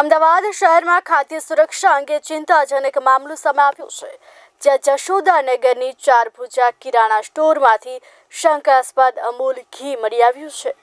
અમદાવાદ શહેરમાં ખાદ્ય સુરક્ષા અંગે ચિંતાજનક મામલો સામે આવ્યો છે, જ્યાં જશોદાનગરની ચાર ભુજા કિરાણા સ્ટોરમાંથી શંકાસ્પદ અમૂલ ઘી મળી આવ્યું છે.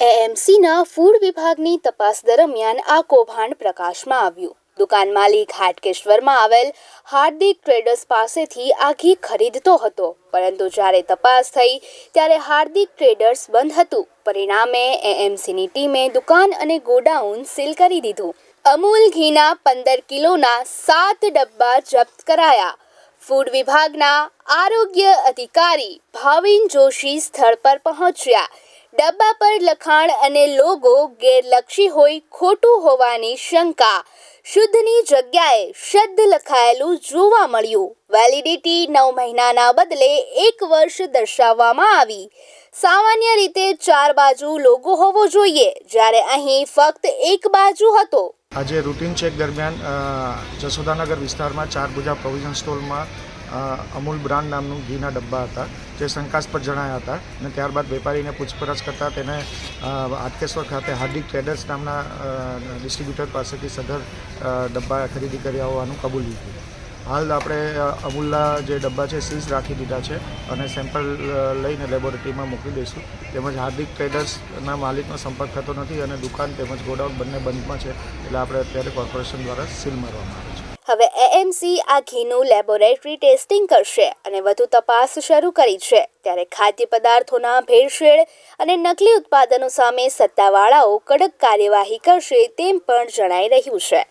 એએમસીના ફૂડ વિભાગની તપાસ દરમિયાન આ કૌભાંડ પ્રકાશમાં આવ્યું. દુકાન માલિક હાટકેશ્વરમાં આવેલ હાર્દિક ટ્રેડર્સ પાસેથી આ ઘી ખરીદતો હતો. પરંતુ જ્યારે તપાસ થઈ, ત્યારે હાર્દિક ટ્રેડર્સ બંધ હતું. પરિણામે એએમસીની ટીમે દુકાન અને ગોડાઉન સીલ કરી દીધું. અમૂલ ઘીના પંદર કિલોના સાત ડબ્બા જપ્ત કરાયા. ફૂડ વિભાગના આરોગ્ય અધિકારી ભાવિન જોશી સ્થળ પર પહોંચ્યા. ડબ્બા પર લખાણ અને લોગો ગેરલક્ષી હોય ખોટું હોવાની શંકા. શુદ્ધની જગ્યાએ શુદ્ધ લખાયેલું જોવા મળ્યું. વેલિડિટી નવ મહિનાના બદલે એક વર્ષ દર્શાવવામાં આવી. સામાન્ય રીતે ચાર બાજુ લોગો હોવો જોઈએ. જ્યારે અહીં ફક્ત એક બાજુ હતો. આજે રૂટીન ચેક દરમિયાન જસોદાનગર વિસ્તારમાં ચાર બુજા પ્રોવિઝન સ્ટોરમાં અમૂલ બ્રાન્ડ નામનું ઘીના ડબ્બા હતા, જે શંકાસ્પદ જણાયા હતા અને ત્યારબાદ વેપારીને પૂછપરછ કરતાં તેને આટકેશ્વર ખાતે હાર્દિક ટ્રેડર્સ નામના ડિસ્ટ્રીબ્યુટર પાસેથી સદર ડબ્બા ખરીદી કર્યા હોવાનું કબૂલ લીધું. હાલ આપણે અમૂલના જે ડબ્બા છે, સીઝ રાખી દીધા છે અને સેમ્પલ લઈને લેબોરેટરીમાં મોકલી દઈશું. તેમજ હાર્દિક ટ્રેડર્સના માલિકનો સંપર્ક થતો નથી અને દુકાન તેમજ ગોડાઉન બંને બંધમાં છે, એટલે આપણે અત્યારે કોર્પોરેશન દ્વારા સીલ મારવામાં આવે હવે એએમસી આ ઘીનું લેબોરેટરી ટેસ્ટિંગ કરશે અને વધુ તપાસ શરૂ કરી છે. ત્યારે ખાદ્ય પદાર્થોના ભેળસેળ અને નકલી ઉત્પાદનો સામે સત્તાવાળાઓ કડક કાર્યવાહી કરશે તેમ પણ જણાઈ રહ્યું છે.